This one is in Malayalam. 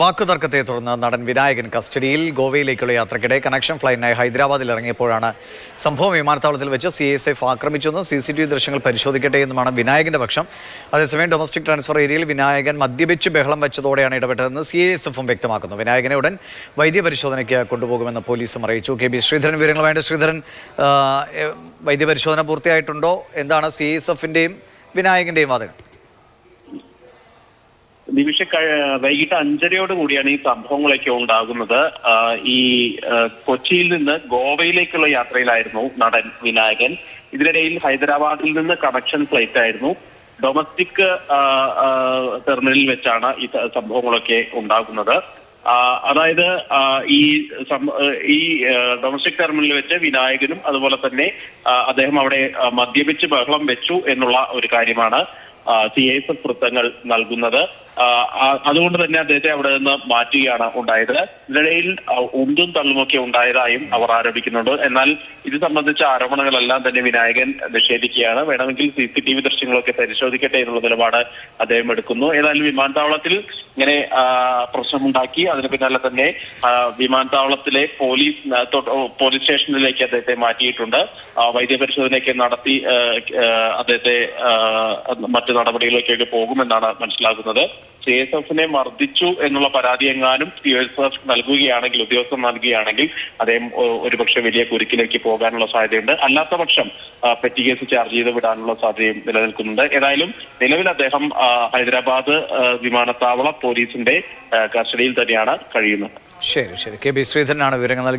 വാക്കുതർക്കത്തെ തുടർന്ന് നടൻ വിനായകൻ കസ്റ്റഡിയിൽ ഗോവയിലേക്കുള്ള യാത്രക്കിടെ കണക്ഷൻ ഫ്ലൈറ്റിനായി ഹൈദരാബാദിൽ ഇറങ്ങിയപ്പോഴാണ് സംഭവം. വിമാനത്താവളത്തിൽ വെച്ച് സി എസ് എഫ് ആക്രമിച്ചെന്നും സി സി ടി വി ദൃശ്യങ്ങൾ പരിശോധിക്കട്ടെ എന്നുമാണ് വിനായകന്റെ പക്ഷം. അതേസമയം ഡൊമസ്റ്റിക് ട്രാൻസ്ഫർ ഏരിയയിൽ വിനായകൻ മദ്യപിച്ച് ബഹളം വെച്ചതോടെയാണ് ഇടപെട്ടതെന്ന് സി എസ് എഫും വ്യക്തമാക്കുന്നു. വിനായകനെ ഉടൻ വൈദ്യപരിശോധനയ്ക്ക് കൊണ്ടുപോകുമെന്ന് പോലീസും അറിയിച്ചു. കെ. ബി ശ്രീധരൻ വിവരങ്ങൾ വേണ്ട ശ്രീധരൻ വൈദ്യ പരിശോധന പൂർത്തിയായിട്ടുണ്ടോ? എന്താണ് സി എസ് എഫിന്റെയും വിനായകന്റെയും വാദങ്ങൾ? നിമിഷ വൈകിട്ട് അഞ്ചരയോട് കൂടിയാണ് ഈ സംഭവങ്ങളൊക്കെ ഉണ്ടാകുന്നത്. ഈ കൊച്ചിയിൽ നിന്ന് ഗോവയിലേക്കുള്ള യാത്രയിലായിരുന്നു നടൻ വിനായകൻ. ഇതിനിടയിൽ ഹൈദരാബാദിൽ നിന്ന് കണക്ഷൻ ഫ്ലൈറ്റ് ആയിരുന്നു. ഡൊമസ്റ്റിക് ടെർമിനലിൽ വെച്ചാണ് ഈ സംഭവങ്ങളൊക്കെ ഉണ്ടാകുന്നത്. അതായത് ഈ ഈ ഡൊമസ്റ്റിക് ടെർമിനലിൽ വെച്ച് വിനായകനും അതുപോലെ തന്നെ അദ്ദേഹം അവിടെ മദ്യപിച്ച് ബഹളം വെച്ചു എന്നുള്ള ഒരു കാര്യമാണ്. സി എസ് എഫ് വൃത്തങ്ങൾ നൽകുന്നത്. അതുകൊണ്ട് തന്നെ അദ്ദേഹത്തെ അവിടെ നിന്ന് മാറ്റുകയാണ് ഉണ്ടായത്. ഇതിനിടയിൽ ഉന്തും തള്ളുമൊക്കെ ഉണ്ടായതായും അവർ ആരോപിക്കുന്നുണ്ട്. എന്നാൽ ഇത് സംബന്ധിച്ച ആരോപണങ്ങളെല്ലാം തന്നെ വിനായകൻ നിഷേധിക്കുകയാണ്. വേണമെങ്കിൽ സി സി ടി വി ദൃശ്യങ്ങളൊക്കെ പരിശോധിക്കട്ടെ എന്നുള്ള നിലപാട് അദ്ദേഹം എടുക്കുന്നു. ഏതായാലും വിമാനത്താവളത്തിൽ ഇങ്ങനെ പ്രശ്നമുണ്ടാക്കി. അതിന് പിന്നാലെ തന്നെ വിമാനത്താവളത്തിലെ പോലീസ് പോലീസ് സ്റ്റേഷനിലേക്ക് അദ്ദേഹത്തെ മാറ്റിയിട്ടുണ്ട്. വൈദ്യപരിശോധനയൊക്കെ നടത്തി അദ്ദേഹത്തെ ആ, മറ്റു നടപടികളിലേക്കൊക്കെ പോകുമെന്നാണ് മനസ്സിലാക്കുന്നത് സി എസ് എഫിനെ മർദ്ദിച്ചു എന്നുള്ള പരാതി എങ്ങാനും സി എസ് എഫ് നൽകുകയാണെങ്കിൽ ഉദ്യോഗസ്ഥർ നൽകുകയാണെങ്കിൽ അദ്ദേഹം ഒരുപക്ഷെ വലിയ കുരുക്കിലേക്ക് പോകാനുള്ള സാധ്യതയുണ്ട്. അല്ലാത്ത പക്ഷം പെറ്റി കേസ് ചാർജ് ചെയ്ത് വിടാനുള്ള സാധ്യതയും നിലനിൽക്കുന്നുണ്ട്. ഏതായാലും നിലവിൽ അദ്ദേഹം ഹൈദരാബാദ് വിമാനത്താവള പോലീസിന്റെ കസ്റ്റഡിയിൽ തന്നെയാണ് കഴിയുന്നത്. ശരി ശരി. കെ. ബി. ശ്രീധരനാണ് വിവരങ്ങൾ നൽകിയത്.